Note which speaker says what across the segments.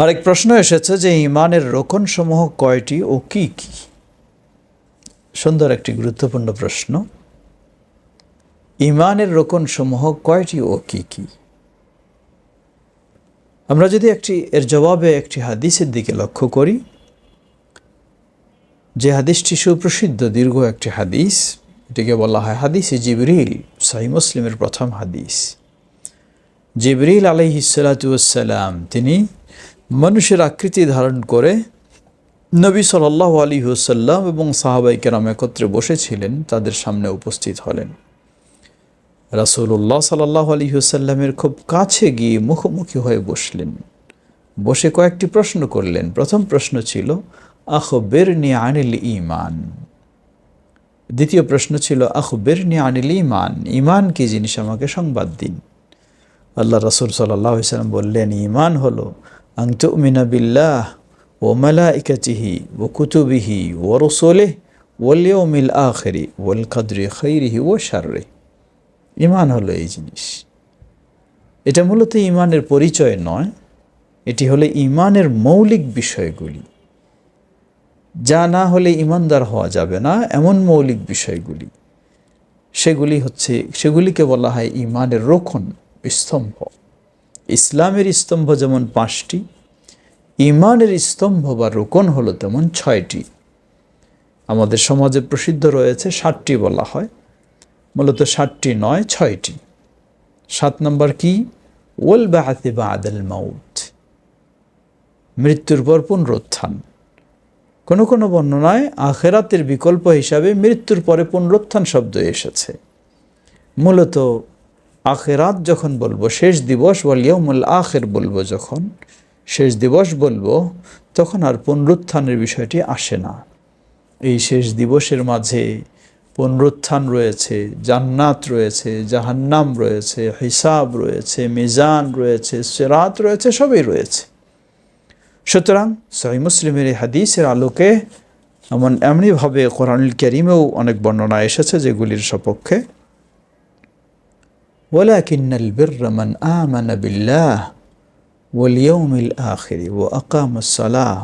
Speaker 1: আরেক প্রশ্ন এসেছে যে ইমানের রোকনসমূহ কয়টি ও কি কি? সুন্দর একটি গুরুত্বপূর্ণ প্রশ্ন। ইমানের রোকনসমূহ কয়টি ও কি কি? আমরা যদি একটি, এর জবাবে একটি হাদিসের দিকে লক্ষ্য করি, যে হাদিসটি সুপ্রসিদ্ধ, দীর্ঘ একটি হাদিস, এটিকে বলা হয় হাদিসে জিবরিল সাহি মুসলিমের প্রথম হাদিস। জিবরিল আলহিসাল্লাম তিনি মানুষের আকৃতি ধারণ করে নবী সাল্লাহ আলী হুসাল্লাম এবং সাহাবাই কেরাম একত্রে বসেছিলেন, তাদের সামনে উপস্থিত হলেন। রাসুল্লাহ সাল্লাহ আলী হুসাল্লামের খুব কাছে গিয়ে মুখোমুখি হয়ে বসলেন। বসে কয়েকটি প্রশ্ন করলেন। প্রথম প্রশ্ন ছিল আখবের নি আনিল ইমান দ্বিতীয় প্রশ্ন ছিল আখবের নি আনিল ইমান ইমান কি জিনিস আমাকে সংবাদ দিন? আল্লাহ রসুল সাল্লাহ সাল্লাম বললেন ইমান হলো আং তুমিনা বিল্লাহ ও মালাইকাতিহি ও কুতুবিহি ও রসোলেহ ওলিয়মিল আখেরি ওল কাদরি খৈরিহি ও শাররে ইমান হলো এই জিনিস। এটা মূলত ইমানের পরিচয় নয়, এটি হলো ইমানের মৌলিক বিষয়গুলি। যা না হলে ইমানদার হওয়া যাবে না, এমন মৌলিক বিষয়গুলি। সেগুলি হচ্ছে, সেগুলিকে বলা হয় ইমানের রোখন স্তম্ভ। ইসলামের স্তম্ভ যেমন পাঁচটি ইমানের স্তম্ভ বা রোকন হলো তেমন ছয়টি। আমাদের সমাজে প্রসিদ্ধ রয়েছে ষাটটি বলা হয়। মূলত ষাটটি নয়, ছয়টি। সাত নম্বর কি? ওল বাহাতে বা আদাল মাউথ মৃত্যুর পর পুনরুত্থান। কোনো কোনো বর্ণনায় আখেরাতের বিকল্প হিসাবে মৃত্যুর পরে পুনরুত্থান শব্দ এসেছে। মূলত আখেরাত যখন বলব, শেষ দিবস বলিয়ামুল আখের বলব যখন শেষ দিবস বলব, তখন আর পুনরুত্থানের বিষয়টি আসে না। এই শেষ দিবসের মাঝে পুনরুত্থান রয়েছে, জান্নাত রয়েছে, জাহান্নাম রয়েছে, হিসাব রয়েছে, মিজান রয়েছে, সেরাত রয়েছে, সবই রয়েছে। সুতরাং সহি মুসলিমের হাদিসের আলোকে এমন এমনিভাবে কোরআনুল করিমেও অনেক বর্ণনা এসেছে যেগুলির সপক্ষে। ওলা কিন্নাল বীর আহ আ ওলিয়মিল আখেরি ও আকামসালাহ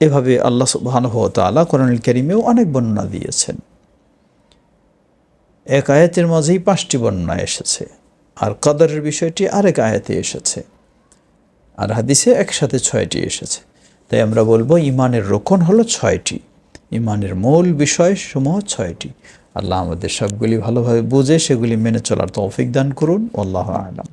Speaker 1: এভাবে আল্লাহ সুবাহানুভতালা কোরআনুল করিমেও অনেক বর্ণনা দিয়েছেন। এক আয়াতের মাঝেই পাঁচটি বর্ণনা এসেছে, আর কদরের বিষয়টি আরেক আয়াতে এসেছে, আর হাদিসে একসাথে ছয়টি এসেছে। তাই আমরা বলব ইমানের রোকন হলো ছয়টি, ইমানের মূল বিষয় সমূহ ছয়টি। আল্লাহ আমাদের সবগুলি ভালোভাবে বুঝে সেগুলি মেনে চলার তৌফিক দান করুন আল্লাহ আলম।